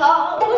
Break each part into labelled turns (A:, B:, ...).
A: 가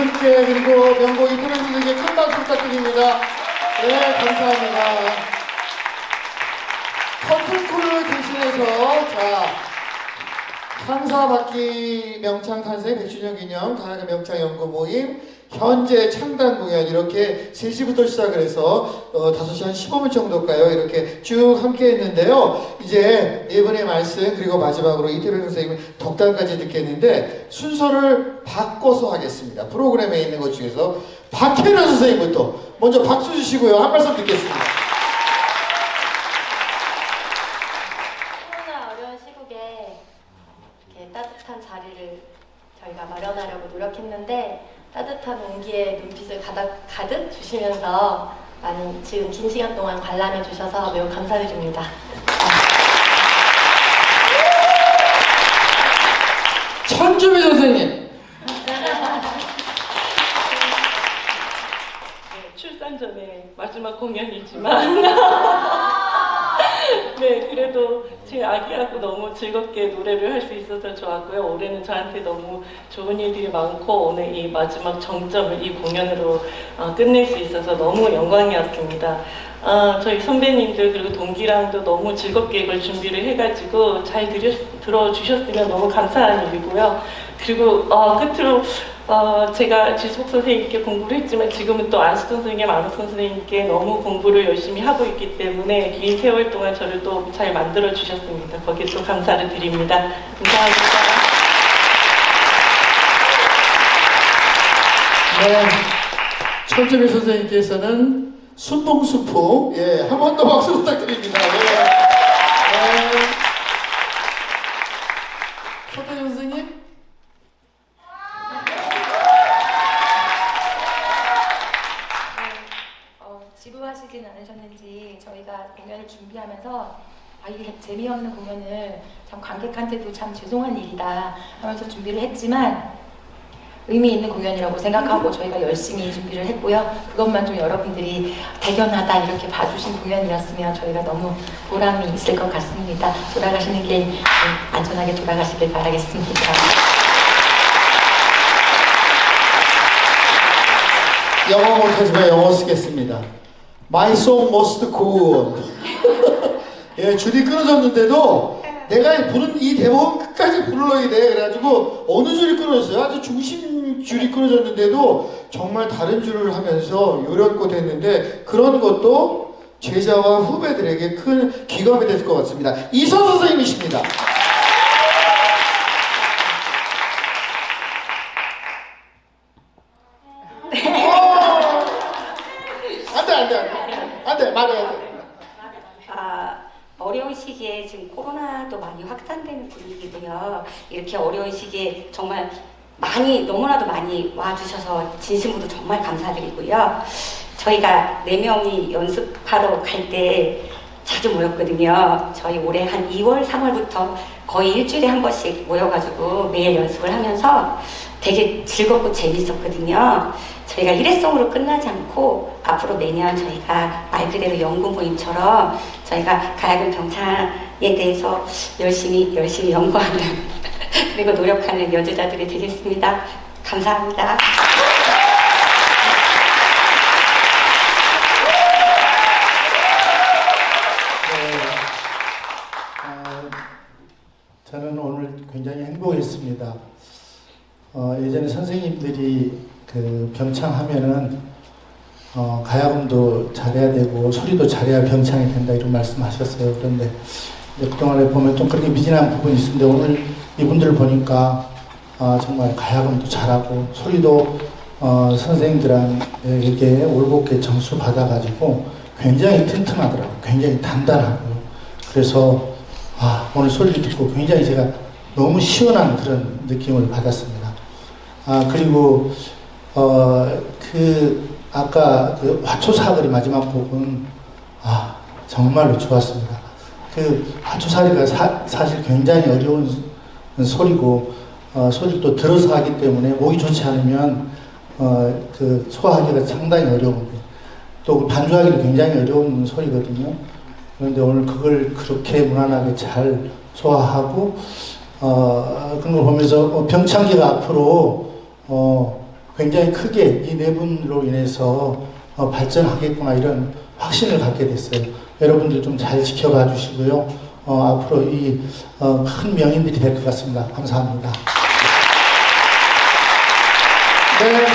B: 분께 그리고 명곡 이태원 선생님께 큰 박수 부탁드립니다. 네, 감사합니다. 커튼콜을 대신해서 자 상사받기 명창 탄생 100주년 기념 가나다 명창 연구 모임 현재 창단 공연 이렇게 3시부터 시작을 해서 어, 5시 한 15분 정도일까요? 이렇게 쭉 함께 했는데요. 이제 네 분의 말씀 그리고 마지막으로 이태백 선생님 덕담까지 듣겠는데 순서를 바꿔서 하겠습니다. 프로그램에 있는 것 중에서 박혜련 선생님부터 먼저 박수 주시고요. 한 말씀 듣겠습니다.
C: 코로나 어려운 시국에 이렇게 따뜻한 자리를 저희가 마련하려고 노력했는데 따뜻한 온기에 눈빛을 가득, 가득 주시면서 많이 지금 긴 시간 동안 관람해 주셔서 매우 감사드립니다.
B: 천주미 선생님.
D: 네, 출산 전에 마지막 공연이지만 제 아기하고 너무 즐겁게 노래를 할 수 있어서 좋았고요 올해는 저한테 너무 좋은 일들이 많고 오늘 이 마지막 정점을 이 공연으로 어, 끝낼 수 있어서 너무 영광이었습니다. 어, 저희 선배님들 그리고 동기랑도 너무 즐겁게 이걸 준비를 해가지고 잘 들여, 들어주셨으면 너무 감사한 일이고요. 그리고 어, 끝으로 어, 제가 지숙 선생님께 공부를 했지만 지금은 또 안수 선생님, 안욱 선생님께 너무 공부를 열심히 하고 있기 때문에 긴 세월 동안 저를 또 잘 만들어 주셨습니다. 거기에 또 감사를 드립니다. 감사합니다.
B: 네. 천주미 선생님께서는 순풍순풍. 예, 한 번 더 박수 부탁드립니다. 예. 네. 선생님?
E: 어, 지루하시진 않으셨는지 저희가 공연을 준비하면서 아, 이게 재미없는 공연을 참 관객한테도 참 죄송한 일이다 하면서 준비를 했지만 의미 있는 공연이라고 생각하고 저희가 열심히 준비를 했고요. 그것만 좀 여러분들이 대견하다 이렇게 봐주신 공연이었으면 저희가 너무 보람이 있을 것 같습니다. 돌아가시는 길 네, 안전하게 돌아가시길 바라겠습니다.
B: 영어 못하지만 영어 쓰겠습니다. My song must go on. 예, 줄이 끊어졌는데도 내가 부른 이 대목은 끝까지 불러야 돼. 그래가지고 어느 줄이 끊어졌어요? 아주 중심 줄이 끊어졌는데도 정말 다른 줄을 하면서 요령껏 했는데 그런 것도 제자와 후배들에게 큰 귀감이 됐을 것 같습니다. 이선 선생님이십니다. 안돼 안돼 안돼 안돼 말해야 돼.
F: 아, 어려운 시기에 지금 코로나도 많이 확산되는 분위기고요. 이렇게 어려운 시기에 정말 많이 너무나도 많이 와주셔서 진심으로 정말 감사드리고요. 저희가 네 명이 연습하러 갈 때 자주 모였거든요. 저희 올해 한 2월, 3월부터 거의 일주일에 한 번씩 모여가지고 매일 연습을 하면서 되게 즐겁고 재밌었거든요. 저희가 일회성으로 끝나지 않고 앞으로 매년 저희가 말 그대로 연구 모임처럼 저희가 가야금 병창에 대해서 열심히 열심히 연구하는 그리고 노력하는 연주자들이 되겠습니다. 감사합니다.
G: 네. 어, 저는 오늘 굉장히 행복했습니다. 어, 예전에 선생님들이 그 병창하면은 어, 가야금도 잘해야 되고 소리도 잘해야 병창이 된다 이런 말씀하셨어요. 그런데 그동안에 보면 좀 그렇게 미진한 부분이 있는데 오늘 이분들을 보니까 어, 정말 가야금도 잘하고 소리도 어, 선생님들에게 올곧게 점수 받아가지고 굉장히 튼튼하더라고요. 굉장히 단단하고요. 그래서 아, 오늘 소리를 듣고 굉장히 제가 너무 시원한 그런 느낌을 받았습니다. 아, 그리고 어, 그 아까 그 화초 사거리 마지막 부분 아, 정말로 좋았습니다. 그 사, 사실 굉장히 어려운 소리고 어, 소리를 또 들어서 하기 때문에 목이 좋지 않으면 어, 그 소화하기가 상당히 어려운데 또 반주하기도 굉장히 어려운 소리거든요. 그런데 오늘 그걸 그렇게 무난하게 잘 소화하고 어, 그런 걸 보면서 어, 병창기가 앞으로 어, 굉장히 크게 이 네 분으로 인해서 어, 발전하겠구나 이런 확신을 갖게 됐어요. 여러분들 좀 잘 지켜봐 주시고요. 어, 앞으로 이 어, 큰 명인들이 될 것 같습니다. 감사합니다.
B: 네.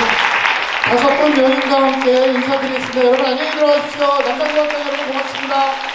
B: 다섯 분 명인과 함께 인사드리겠습니다. 여러분 안녕히 들어가십시오. 남상국학당 여러분 고맙습니다.